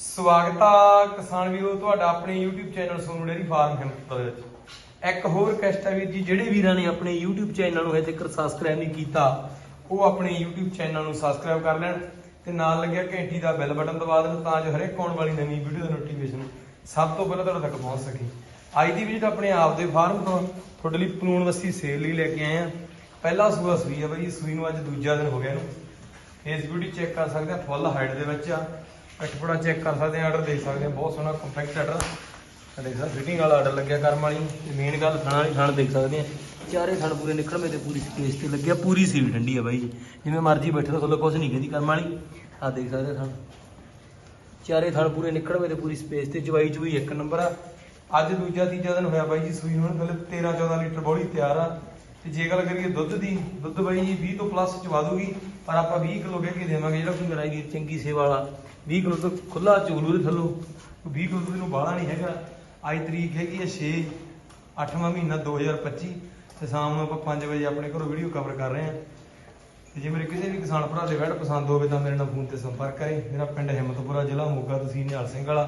ਸਵਾਗਤ ਆ ਕਿਸਾਨ ਵੀਰੋ, ਤੁਹਾਡਾ ਆਪਣੇ YouTube channel Sonu dairy farm Himmat ਦੇ ਵਿੱਚ। ਇੱਕ ਹੋਰ ਰਿਕਵੈਸਟ ਹੈ ਵੀਰ ਜੀ, ਜਿਹੜੇ ਵੀਰਾਂ ਨੇ ਆਪਣੇ YouTube ਚੈਨਲ ਨੂੰ ਹਜੇ ਤੱਕ ਸਬਸਕ੍ਰਾਈਬ ਨਹੀਂ ਕੀਤਾ, ਉਹ ਆਪਣੇ YouTube ਚੈਨਲ ਨੂੰ ਸਬਸਕ੍ਰਾਈਬ ਕਰ ਲੈਣ ਤੇ ਨਾਲ ਲੱਗਿਆ ਘੰਟੀ ਦਾ ਬੈਲ ਬਟਨ ਦਬਾ ਦੇਣ ਤਾਂ ਜੋ ਹਰੇਕ ਆਉਣ ਵਾਲੀ ਨਵੀਂ ਵੀਡੀਓ ਦਾ ਨੋਟੀਫਿਕੇਸ਼ਨ ਸਭ ਤੋਂ ਪਹਿਲਾਂ ਤੁਹਾਡੇ ਤੱਕ ਪਹੁੰਚ ਸਕੇ। ਅੱਜ ਦੀ ਵੀਡੀਓ ਆਪਣੇ ਆਪ ਦੇ ਫਾਰਮ ਤੋਂ ਤੁਹਾਡੇ ਲਈ ਪਲੂਣ ਵਸੀ ਸੇਲ ਲਈ ਲੈ ਕੇ ਆਏ ਆ। ਪਹਿਲਾ ਸੂਆ ਸੂਈ ਆ ਬਈ ਸੂਈ ਨੂੰ ਅੱਜ ਦੂਜਾ ਦਿਨ ਹੋ ਗਿਆ ਇਹਨੂੰ। ਫੇਸ ਬਿਊਟੀ ਚੈੱਕ ਕਰ ਸਕਦੇ ਆ ਫੁੱਲ ਹਾਈਟ ਦੇ ਵਿੱਚ ਆ। ਕਟਪੜਾ ਚੈੱਕ ਕਰ ਸਕਦੇ ਆ ਆਰਡਰ ਦੇਖ ਸਕਦੇ ਆ ਬਹੁਤ ਸੋਹਣਾ ਕੰਪੈਕਟ ਆਰਡਰ ਦੇਖ ਸਕਦੇ ਫਿਟਿੰਗ ਵਾਲਾ ਆਰਡਰ ਲੱਗਿਆ ਕਰਮ ਵਾਲੀ। ਤੇ ਮੇਨ ਗੱਲ ਥਣਾ ਵਾਲੀ ਥਣ ਦੇਖ ਸਕਦੇ ਆ ਚਾਰੇ ਥਣ ਪੂਰੇ ਨਿਕਲਵੇਂ ਤੇ ਪੂਰੀ ਸਪੇਸ ਤੇ ਲੱਗਿਆ, ਪੂਰੀ ਸੀਟ ਠੰਡੀ ਆ ਬਾਈ ਜੀ। ਜਿਵੇਂ ਮਰਜ਼ੀ ਬੈਠੇ ਤਾਂ ਕੁਝ ਨਹੀਂ ਕਹਿੰਦੀ ਕਰਮ ਵਾਲੀ। ਆ ਦੇਖ ਸਕਦੇ ਆ ਥਣ ਚਾਰੇ ਥਣ ਪੂਰੇ ਨਿਕਲਵੇਂ ਤੇ ਪੂਰੀ ਸਪੇਸ ਤੇ ਚਵਾਈ ਚੂਈ ਇੱਕ ਨੰਬਰ ਆ। ਅੱਜ ਦੂਜਾ ਤੀਜਾ ਦਿਨ ਹੋਇਆ ਬਾਈ ਜੀ ਸੂਈ ਨੂੰ, ਮਤਲਬ 13 14 ਲੀਟਰ ਬੋਲੀ ਤਿਆਰ ਆ। ਤੇ ਜੇ ਗੱਲ ਕਰੀਏ ਦੁੱਧ ਦੀ, ਦੁੱਧ ਬਾਈ ਜੀ 20 ਤੋਂ ਪਲੱਸ ਚਵਾ ਦੂਗੀ ਪਰ ਆਪਾਂ 20 ਕਿਲੋ ਕਹਿ ਕੇ ਦੇਵਾਂਗੇ ਜਿਹੜਾ ਕੋਈ ਲੜਾਈ ਦੀ ਚੰਗੀ ਸੇਵਾ ਵਾਲਾ। 20 ਕਿਲੋ ਤੋਂ ਖੁੱਲਾ ਚੋਲੂ ਦੇ ਥੱਲੋਂ। 20 ਕਿਲੋ ਤੋਂ ਇਹਨੂੰ ਬਾਹਲਾ ਨਹੀਂ ਹੈਗਾ। ਅੱਜ ਤਰੀਕ ਹੈਗੀ ਹੈ 6 8ਵਾਂ ਮਹੀਨਾ 2025 ਤੇ ਸ਼ਾਮ ਨੂੰ ਆਪਾਂ 5 ਵਜੇ ਆਪਣੇ ਘਰੋਂ ਵੀਡੀਓ ਕਵਰ ਕਰ ਰਹੇ ਹਾਂ। ਤੇ ਜੇ ਮੇਰੇ ਕਿਸੇ ਵੀ ਕਿਸਾਨ ਭਰਾ ਦੇ ਵੈਡ ਪਸੰਦ ਹੋਵੇ ਤਾਂ ਮੇਰੇ ਨਾਲ ਫੋਨ ਤੇ ਸੰਪਰਕ ਕਰੇ। ਮੇਰਾ ਪਿੰਡ ਹਿੰਮਤਪੁਰਾ ਜ਼ਿਲ੍ਹਾ ਮੋਗਾ ਤਹਿਸੀਲ ਨਿਹਾਲ ਸਿੰਘ ਵਾਲਾ।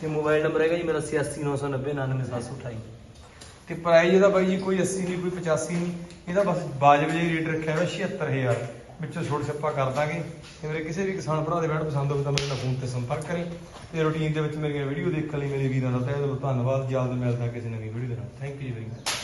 ਤੇ ਮੋਬਾਈਲ ਨੰਬਰ ਹੈਗਾ ਜੀ ਮੇਰਾ 8699099728 ਤੇ ਪ੍ਰਾਈਜ਼ ਇਹਦਾ ਬਾਈ ਜੀ ਕੋਈ 80 ਨਹੀਂ, ਕੋਈ 85 ਨਹੀਂ। ਇਹਦਾ ਬਸ ਬਾਜਬ ਜਿਹੀ ਰੇਟ ਰੱਖਿਆ ਹੋਇਆ 76000 ਵਿੱਚੋਂ ਛੋਟ ਛੱਪਾ ਕਰ ਦਾਂਗੇ। ਤੇ ਮੇਰੇ ਕਿਸੇ ਵੀ ਕਿਸਾਨ ਭਰਾ ਦੇ ਵੈਡ ਪਸੰਦ ਹੋਵੇ ਤਾਂ ਮੇਰੇ ਨਾਲ ਫੋਨ ਤੇ ਸੰਪਰਕ ਕਰੇ। ਤੇ ਰੂਟੀਨ ਦੇ ਵਿੱਚ ਮੇਰੀਆਂ ਵੀਡੀਓ ਦੇਖਣ ਲਈ ਮੇਰੇ ਵੀਰਾਂ ਦਾ ਤਹਿ ਦਿਲੋਂ ਧੰਨਵਾਦ। ਜਲਦ ਮਿਲਦਾ ਕਿਸੇ ਨਵੀਂ ਵੀਡੀਓ ਦੇ ਨਾਲ। ਥੈਂਕ ਯੂ ਜੀ ਵੈਰੀ ਮਚ